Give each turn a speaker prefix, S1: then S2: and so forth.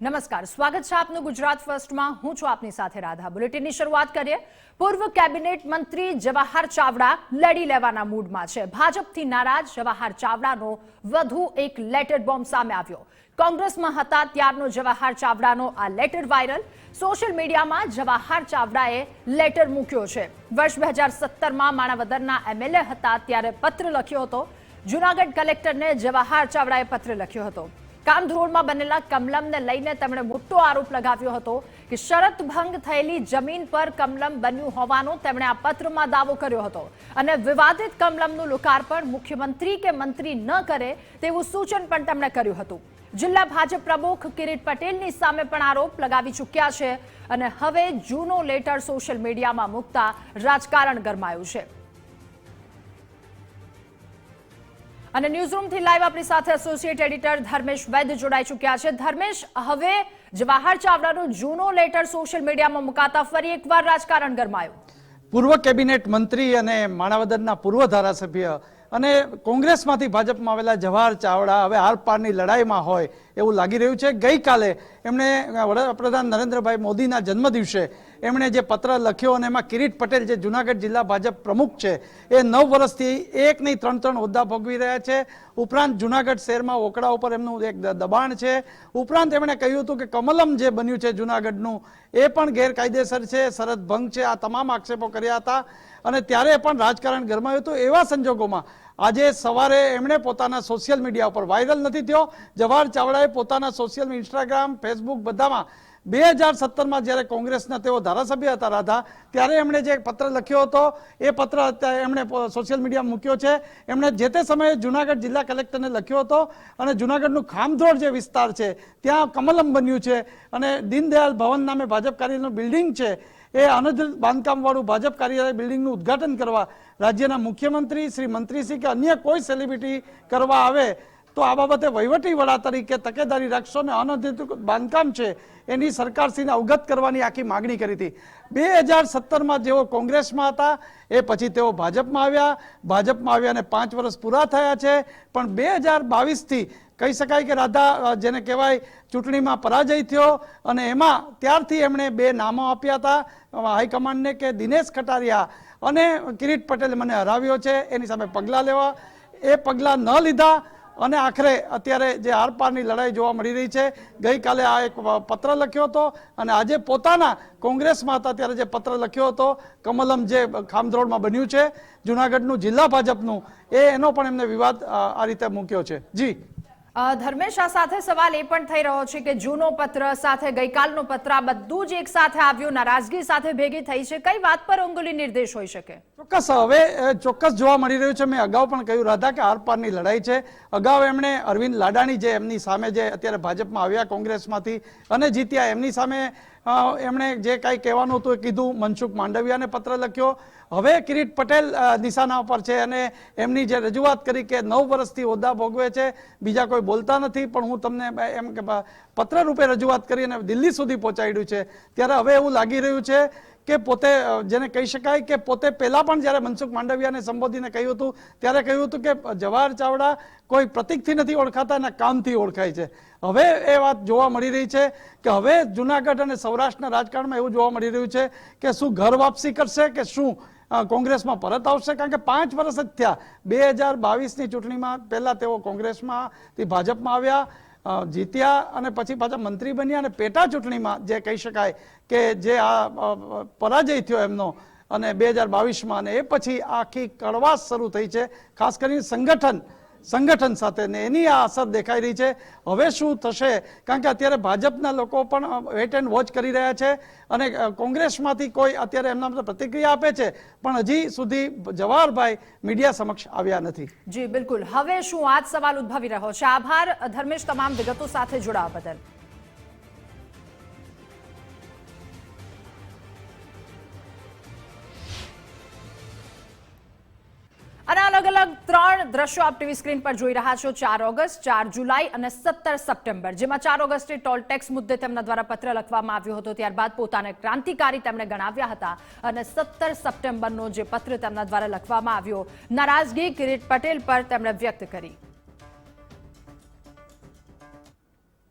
S1: નમસ્કાર. સ્વાગત છે આપનું ગુજરાત ફર્સ્ટમાં. હું છું આપની સાથે રાધા. બુલેટિનની શરૂઆત કરીએ. પૂર્વ કેબિનેટ મંત્રી જવાહર ચાવડા લડી લેવાના મૂડમાં છે. ભાજપથી નારાજ જવાહર ચાવડાનો વધુ એક લેટર બોમ્બ સામે આવ્યો. કોંગ્રેસમાં હતા ત્યારનો જવાહર ચાવડાનો આ લેટર વાયરલ. સોશિયલ મીડિયામાં જવાહર ચાવડાએ લેટર મૂક્યો છે. વર્ષ બે હજાર સત્તરમાં માણાવદરના એમએલએ હતા ત્યારે પત્ર લખ્યો હતો. જુનાગઢ કલેક્ટરને જવાહર ચાવડાએ પત્ર લખ્યો હતો. કામધોરણમાં બનેલા કમલમને લઈને તેમણે મોટો આરોપ લગાવ્યો હતો કે શરત ભંગ થયેલી જમીન પર કમલમ બન્યું હોવાનો તેમણે આ પત્રમાં દાવો કર્યો હતો. અને વિવાદિત કમલમનું લોકાર્પણ મુખ્યમંત્રી કે મંત્રી ન કરે તેવું સૂચન પણ તેમણે કર્યું હતું. જિલ્લા ભાજપ પ્રમુખ કિરીટ પટેલની સામે પણ આરોપ લગાવી ચૂક્યા છે અને હવે જૂનો લેટર સોશિયલ મીડિયામાં મૂકતા રાજકારણ ગરમાયું છે. અને ન્યૂઝરૂમથી લાઈવ આપણી સાથે એસોસિએટ એડિટર ધર્મેશ વૈદ્ય જોડાઈ ચૂક્યા છે. ધર્મેશ, હવે જવાહર ચાવડાનો જૂનો લેટર સોશિયલ મીડિયામાં મુકાતા ફરી એકવાર રાજકારણ ગરમાયું.
S2: પૂર્વ કેબિનેટ મંત્રી અને માણાવદરના પૂર્વ ધારાસભ્ય અને કોંગ્રેસમાંથી ભાજપમાં આવેલા જવાહર ચાવડા હવે આરપારની લડાઈમાં હોય એવું લાગી રહ્યું છે. ગઈકાલે એમણે વડાપ્રધાન નરેન્દ્રભાઈ મોદીના જન્મદિવસે એમણે જે પત્ર લખ્યો અને એમાં કિરીટ પટેલ, જે જુનાગઢ જિલ્લા ભાજપ પ્રમુખ છે, એ નવ વર્ષથી એક નહીં, ત્રણ ત્રણ હોદ્દા ભોગવી રહ્યા છે. ઉપરાંત જુનાગઢ શહેરમાં ઓકડા ઉપર એમનું એક દબાણ છે. ઉપરાંત એમણે કહ્યું હતું કે કમલમ જે બન્યું છે જુનાગઢનું, એ પણ ગેરકાયદેસર છે, સરહદ ભંગ છે, આ તમામ આક્ષેપો કર્યા હતા. અને ત્યારે પણ રાજકારણ ગરમાયું હતું. એવા સંજોગોમાં આજે સવારે એમણે પોતાના સોશિયલ મીડિયા ઉપર વાયરલ નથી થયો. જવાહર ચાવડાએ પોતાના સોશિયલ ઇન્સ્ટાગ્રામ ફેસબુક બધામાં બે હજાર સત્તરમાં જ્યારે કોંગ્રેસના તેઓ ધારાસભ્ય હતા રાધા, ત્યારે એમણે જે પત્ર લખ્યો હતો, એ પત્ર અત્યારે એમણે સોશિયલ મીડિયા મૂક્યો છે. એમણે જે તે સમયે જુનાગઢ જિલ્લા કલેક્ટરને લખ્યો હતો અને જુનાગઢનું ખામધોળ જે વિસ્તાર છે, ત્યાં કમલમ બન્યું છે અને દીનદયાલ ભવન નામે ભાજપ કાર્યાલયનું બિલ્ડિંગ છે. એ અનધિકૃત બાંધકામવાળું ભાજપ કાર્યાલય બિલ્ડિંગનું ઉદ્ઘાટન કરવા રાજ્યના મુખ્યમંત્રી શ્રી મંત્રીશ્રી કે અન્ય કોઈ સેલિબ્રિટી કરવા આવે, તો આ બાબતે વહીવટી વડા તરીકે તકેદારી રાખશો ને અનધિકૃત બાંધકામ છે એની સરકારશ્રીને અવગત કરવાની આખી માગણી કરી હતી. બે હજાર સત્તરમાં જેઓ કોંગ્રેસમાં હતા, એ પછી તેઓ ભાજપમાં આવ્યા. ભાજપમાં આવ્યા અને પાંચ વર્ષ પૂરા થયા છે, પણ બે હજાર બાવીસથી કહી શકાય કે રાધા જેને કહેવાય ચૂંટણીમાં પરાજય થયો અને એમાં ત્યારથી એમણે બે નામો આપ્યા હતા હાઈકમાન્ડને કે દિનેશ કટારિયા અને કિરીટ પટેલે મને હરાવ્યો છે, એની સામે પગલાં લેવા. એ પગલાં ન લીધા અને આખરે અત્યારે જે આરપારની લડાઈ જોવા મળી રહી છે, ગઈકાલે આ એક પત્ર લખ્યો હતો અને આજે પોતાના કોંગ્રેસમાં હતા ત્યારે જે પત્ર લખ્યો હતો, કમલમ જે ખામધ્રોડમાં બન્યું છે, જુનાગઢનું જિલ્લા ભાજપનું, એ એનો પણ એમને વિવાદ આ રીતે મૂક્યો છે. જી.
S1: ધર્મેશ સાથે સવાલ એ પણ થઈ રહ્યો છે કે જૂનો પત્ર સાથે ગઈકાલનો પત્ર, આ બધું જ એક સાથે આવ્યું, નારાજગી સાથે ભેગી થઈ છે. કઈ વાત પર અંગુલી નિર્દેશ હોઈ શકે?
S2: ચોક્કસ, હવે ચોક્કસ જોવા મળી રહ્યું છે. મેં અગાઉ પણ કહ્યું, રાધા, કે આરપારની લડાઈ છે. અગાઉ એમણે અરવિંદ લાડાણી જે એમની સામે જે અત્યારે ભાજપમાં આવ્યા કોંગ્રેસમાંથી અને જીત્યા, એમની સામે એમણે જે કાંઈ કહેવાનું હતું એ કીધું મનસુખ માંડવિયાને પત્ર લખ્યો. હવે કિરીટ પટેલ નિશાના પર છે અને એમની જે રજૂઆત કરી કે નવ વર્ષથી હોદ્દા ભોગવે છે, બીજા કોઈ બોલતા નથી, પણ હું તમને એમ કે પત્ર રૂપે રજૂઆત કરી અને દિલ્હી સુધી પહોંચાડ્યું છે. ત્યારે હવે એવું લાગી રહ્યું છે કે પોતે જેને કહી શકાય કે પોતે પહેલાં પણ જ્યારે મનસુખ માંડવિયાને સંબોધીને કહ્યું હતું, ત્યારે કહ્યું હતું કે જવાહર ચાવડા કોઈ પ્રતિકથી નથી ઓળખાતા, એના કામથી ઓળખાય છે. હવે એ વાત જોવા મળી રહી છે કે હવે જુનાગઢ અને સૌરાષ્ટ્રના રાજકારણમાં એવું જોવા મળી રહ્યું છે કે શું ઘર વાપસી કરશે કે શું કોંગ્રેસમાં પરત આવશે? કારણ કે પાંચ વર્ષ જ થયા. બે હજાર બાવીસની ચૂંટણીમાં પહેલાં તેઓ કોંગ્રેસમાંથી ભાજપમાં આવ્યા. જીત્યા અને પછી પાછા મંત્રી બન્યા અને પેટા ચૂંટણીમાં જે કહી શકાય કે જે આ પરાજય થયો એમનો અને બે હજાર બાવીસમાં અને એ પછી આખી કડવાશ શરૂ થઈ છે, ખાસ કરીને સંગઠન સંગઠન સાથે ને એની આ અસર દેખાઈ રહી છે. હવે શું થશે? કારણ કે અત્યારે ભાજપના લોકો પણ વેટ એન્ડ વોચ કરી રહ્યા છે અને કોંગ્રેસમાંથી કોઈ અત્યારે એમના પ્રતિક્રિયા આપે છે, પણ હજી સુધી જવાહરભાઈ મીડિયા સમક્ષ આવ્યા નથી.
S1: જી, બિલકુલ. હવે શું આ સવાલ ઉદ્ભવી રહ્યો છે? આભાર. ધર્મેશ, તમામ વિગતો સાથે જોડાવા બદલ. અલગ અલગ ત્રણ દ્રશ્યો આપ ટીવી સ્ક્રીન પર જોઈ રહ્યા છો. ચાર ઓગસ્ટ, ચાર જુલાઈ અને સત્તર સપ્ટેમ્બર. જેમાં ચાર ઓગસ્ટે ટોલ ટેક્સ મુદ્દે તેમના દ્વારા પત્ર લખવામાં આવ્યો હતો. ત્યારબાદ પોતાને ક્રાંતિકારી તેમણે ગણાવ્યા હતા અને સત્તર સપ્ટેમ્બરનો જે પત્ર તેમના દ્વારા લખવામાં આવ્યો. નારાજગી કિરીટ પટેલ પર તેમણે વ્યક્ત કરી.